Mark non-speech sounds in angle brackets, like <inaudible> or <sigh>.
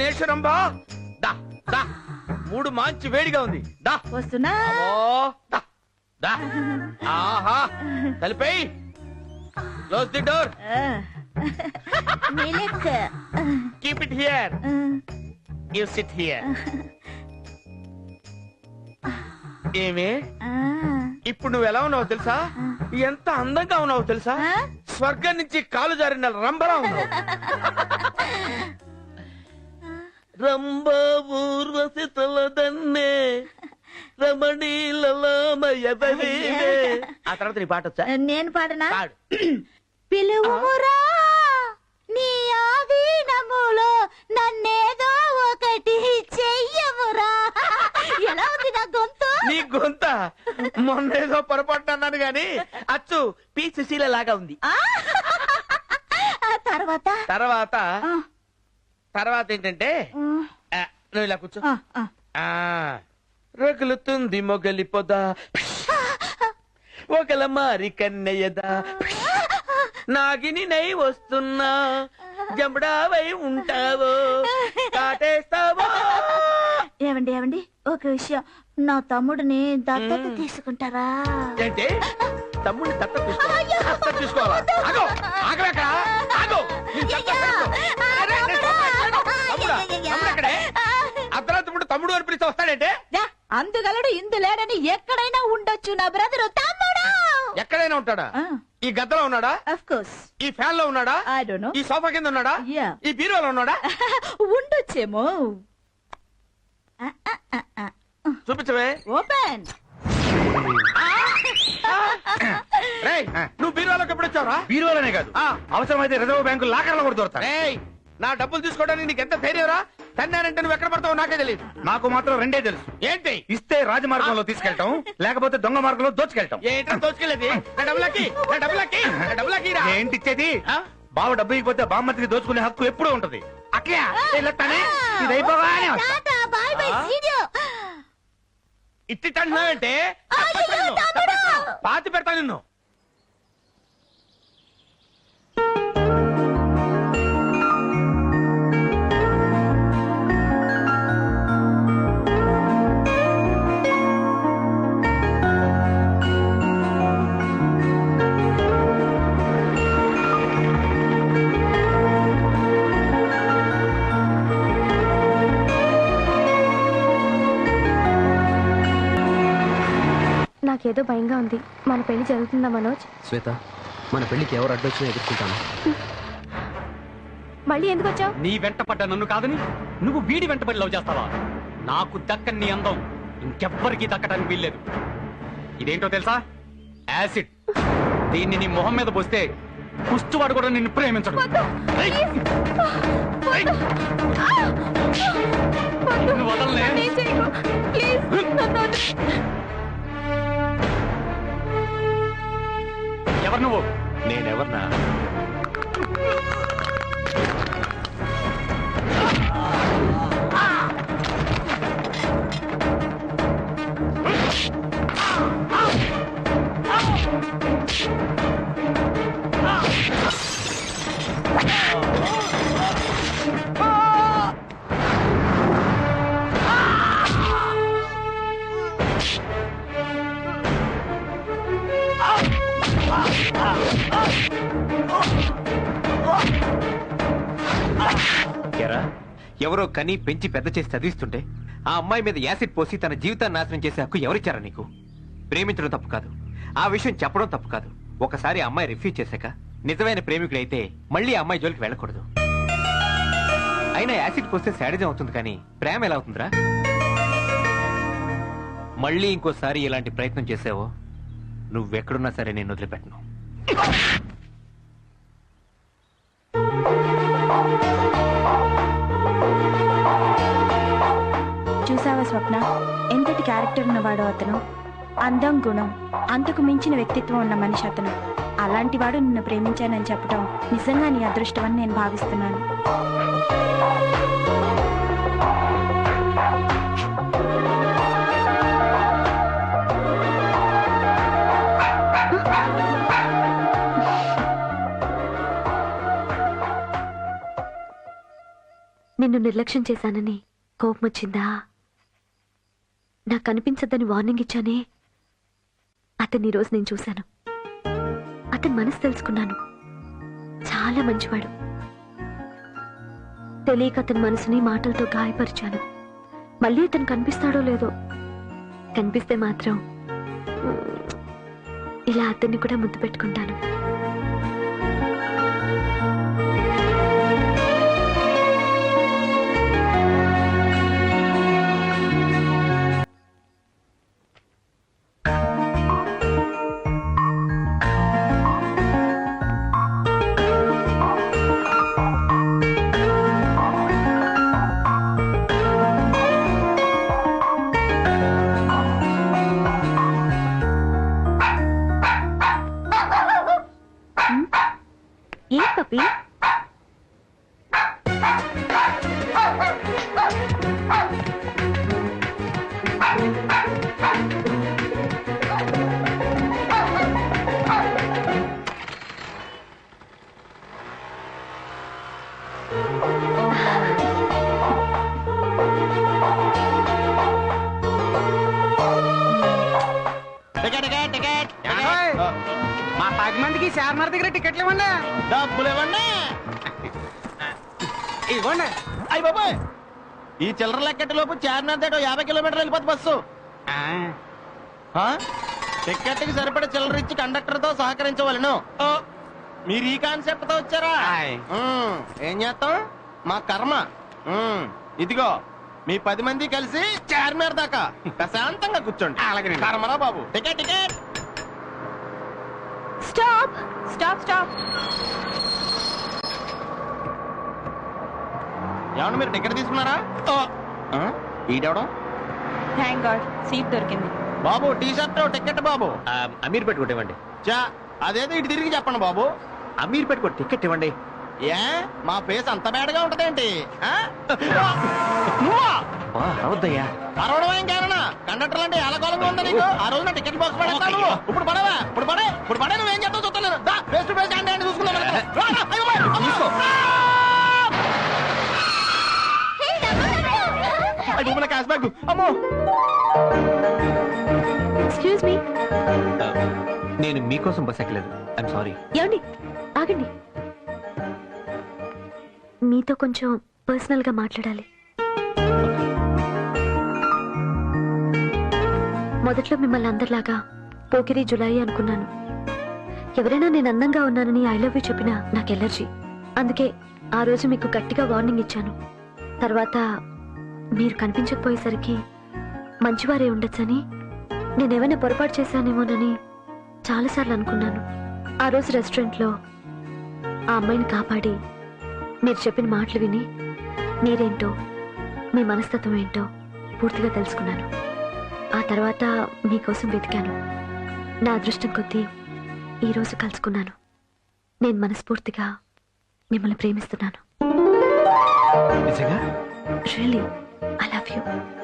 చైనేశ్వరంబా దా దా. మూడు మంచి వేడిగా ఉంది. దా. వస్తున్నా? ఓ దా దా. ఆహా తలిపేయ్. Close the door. Milk keep it here. You sit here ఏమే. ఇప్పుడు నువ్వు ఎలా ఉన్నావు తెలుసా? ఎంత అందంగా ఉన్నావు తెలుసా? స్వర్గం నుంచి కాలు జారిన రంబలా ఉన్నావు. <laughs> రంభ ఊర్వశి తలదన్నే రమణీలమయదవే ఆ తర్వాత నీ పాట వచ్చా? నేను పాడనా? పాడు. <clears throat> పిలువుమురా నీ ఆధీనములో నన్నేదో ఒకటి చెయ్యమురా <laughs> ఎలా ఉంది నా గొంతు? నీ గొంత మొన్న ఏదో పొరపాటు అన్నాను గాని అచ్చు పి సుశీల లాగా ఉంది. <laughs> ఆ తర్వాత? తర్వాత ఆ, తర్వాత ఏంటంటే ఆ, నువ్వు ఇలా కూర్చో. ఆ, రగులుతుంది మొగలి పొద ఒకల మారి కన్నయ్యద. నాగిని నై వస్తున్నా. జంబడావై ఉంటావో. కాటేస్తావో. ఏమండి ఏమండి? ఒక విషయం. నా తమ్ముడిని దత్తత మ్మ్. తీసుకుంటారా? ఏంటి? తమ్ముడిని దత్త తీసుకోవాలి తీసుకోవాలా? ఆగో. ఆగలేక ఆగో. నీ దత్త తీసుకో. పిలిస్తే వస్తాడంటే? యా, అందుగలడు ఇందు లేడని ఎక్కడైనా ఉండొచ్చు నా బ్రదరు తమ్ముడు! ఎక్కడైనా ఉంటాడా? ఆ. ఈ గద్దలో ఉన్నాడా? కోర్స్ ఈ ఫ్యాన్లో ఉన్నాడా? ఐ డోంట్ నో ఈ సోఫా కింద ఉన్నాడా. ఈ బీరోలో ఉన్నాడా? <laughs> ఉండొచ్చేమో. చూపించవే. ఓపెన్ రేయ్ నువ్వు బీరోలోకి ఎప్పుడు వచ్చావురా? బీరువాలనే కాదు. ఆ. అవసరమైతే రిజర్వ్ బ్యాంకు లాకర్లో కూడా దొరుకుతాయి రేయ్ నా డబ్బులు తీసుకోవడానికి నీకు ఎంత ధైర్యంరా తన్నానంటే నువ్వు ఎక్కడ పడతావో నాకే తెలియదు నాకు మాత్రం రెండే తెలుసు. ఏంటి? ఇస్తే రాజమార్గంలో తీసుకెళ్తాం లేకపోతే దొంగ మార్గంలో దోచుకెళ్తాం. ఏంట్రా దోచుకెళ్ళేది? నా డబ్బులకి నా డబ్బులకి నా డబ్బులకి రా. ఏంటి ఇచ్చేది? ఆ? బావ డబ్బు ఇకపోతే బామ్మతికి దోచుకునే హక్కు ఎప్పుడూ ఉంటది. అక్కయ్య వెళ్ళొస్తానే ఇది అయిపోగానే వస్తా. టాటా బాయ్ బై ఆ? సీ యు ఇట్టి అంటున్నావంటే అయ్యో, తమ్ముడు! పాతి పెడతా నిన్ను. నాకేదో భయంగా ఉంది. మన పెళ్ళి జరుగుతుందా మనోజ్? శ్వేత మన పెళ్ళికి ఎవరు అడ్డొచ్చినా ఎదుర్కొంటాను. మళ్ళీ ఎందుకు వచ్చావు? నీ వెంట పడ్డ నన్ను కాదని నువ్వు వీడి వెంటబడి లవ్ చేస్తావా? నాకు దక్కని నీ అందం ఇంకెవ్వరికీ దక్కడానికి వీల్లేదు. ఇదేంటో తెలుసా? యాసిడ్. దీన్ని నీ మొహం మీద పోస్తే కుష్టివాడు కూడా నిన్ను ప్రేమించడు. ఏయ్! ఏయ్! నిన్ను వదలనే. ఎవరు నువ్వు? నేనెవర్నా? ఎవరో కని పెంచి పెద్ద చేసి చదివిస్తుంటే ఆ అమ్మాయి మీద యాసిడ్ పోసి తన జీవితాన్ని నాశనం చేసే హక్కు ఎవరిచ్చారా నీకు? ప్రేమించడం తప్పు కాదు. ఆ విషయం చెప్పడం తప్పు కాదు. ఒకసారి ఆ అమ్మాయి రిఫ్యూజ్ చేశాక నిజమైన ప్రేమికుడైతే మళ్ళీ అమ్మాయి జోలికి వెళ్ళకూడదు. అయినా యాసిడ్ పోస్తే శాడిజం అవుతుంది కానీ ప్రేమ ఎలా అవుతుందిరా? మళ్ళీ ఇంకోసారి ఇలాంటి ప్రయత్నం చేసావో నువ్వెక్కడున్నా సరే నేను వదిలిపెట్టను. చూసావా స్వప్న? ఎంతటి క్యారెక్టర్ ఉన్నవాడు అతను? అందం గుణం అంతకు మించిన వ్యక్తిత్వం ఉన్న మనిషి అతను. అలాంటి వాడు నిన్ను ప్రేమించానని చెప్పడం నిజంగా నీ అదృష్టం అని నేను భావిస్తున్నాను. నిన్ను నిర్లక్ష్యం చేశానని కోపం వచ్చిందా నాకు కనిపించద్దని వార్నింగ్ ఇచ్చానే? అతన్ని ఈరోజు రోజు నేను చూశాను. అతని మనసు తెలుసుకున్నాను. చాలా మంచివాడు. తెలియక అతని మనసుని మాటలతో గాయపరిచాను. మళ్ళీ అతను కనిపిస్తాడో లేదో కనిపిస్తే మాత్రం ఇలా అతన్ని కూడా ముద్దు పెట్టుకుంటాను. మా పది మందికి చార్మార్ దగ్గర టికెట్లు ఇవ్వండి. డబ్బులు ఇవ్వండి. ఇవ్వండి. అయ్యి బాబాయ్. ఈ చిల్లర లెక్కటి లోపు చార్మినార్ దాటో యాభై కిలోమీటర్లు వెళ్ళిపోతుంది బస్సు. ఆ? టికెట్కి సరిపడే చిల్లర ఇచ్చి కండక్టర్తో సహకరించవలను మీరు ఈ కాన్సెప్ట్తో వచ్చారా ఏం చేస్తాం? మా కర్మ. ఇదిగో మీ పది మంది కలిసి చార్మినార్ దాకా ప్రశాంతంగా కూర్చోండి. అలాగే కర్మరా బాబు. Ticket ticket. Stop! Stop stop! ఏమన్నా మీరు టికెట్ తీసుకున్నారా? ఈడెవడం? థ్యాంక్ గాడ్ సీట్ దొరికింది. బాబు టీ షర్ట్ టికెట్ బాబు. అమీర్ పెట్టుకోటి ఇవ్వండి. చా అదేదో ఇటు తిరిగి చెప్పండి బాబు. అమీర్ పెట్టుకో టికెట్ ఇవ్వండి. ఏ? మా ఫేస్ అంత బేడగా ఉంటదేంటి ఆ? నువ్వా? బా రవద్దయ్యా. అరవడం ఏం కారణా కండక్టర్ అంటే ఎలగోలంగా ఉందా నీకు? ఆ రోజు నా టికెట్ బాక్స్ పడేస్తాను నువ్వు. ఇప్పుడు పడవా ఇప్పుడు పడే ఇప్పుడు పడే నువ్వేం చెప్తావు చూస్తాను. దా ఫేస్ టు ఫేస్ అంటే చూసుకుందాం. రా, రా, అయ్యో, అమ్మో, అమ్మో. అయ్యో, మన క్యాష్ బ్యాగ్ అమ్మో. Excuse me. నేను మీకోసం బస్ ఎక్కలేదు. ఐఎమ్ సారీ ఏమండి? ఆగండి. మీతో కొంచెం పర్సనల్గా మాట్లాడాలి. మొదట్లో మిమ్మల్ని అందరిలాగా పోకిరి జులాయి అనుకున్నాను. ఎవరైనా నేను అందంగా ఉన్నానని ఐ లవ్ యూ చెప్పినా నాకు ఎలర్జీ. అందుకే ఆ రోజు మీకు గట్టిగా వార్నింగ్ ఇచ్చాను. తర్వాత మీరు కనిపించకపోయేసరికి మంచివారే ఉండొచ్చని నేనేమైనా పొరపాటు చేశానేమోనని చాలాసార్లు అనుకున్నాను. ఆ రోజు రెస్టారెంట్లో ఆ అమ్మాయిని కాపాడి మీరు చెప్పిన మాటలు విని మీరేంటో మీ మనస్తత్వం ఏంటో పూర్తిగా తెలుసుకున్నాను. ఆ తర్వాత మీకోసం వెతికాను. నా అదృష్టం కొద్దీ ఈరోజు కలుసుకున్నాను. నేను మనస్ఫూర్తిగా మిమ్మల్ని ప్రేమిస్తున్నాను. Really I love you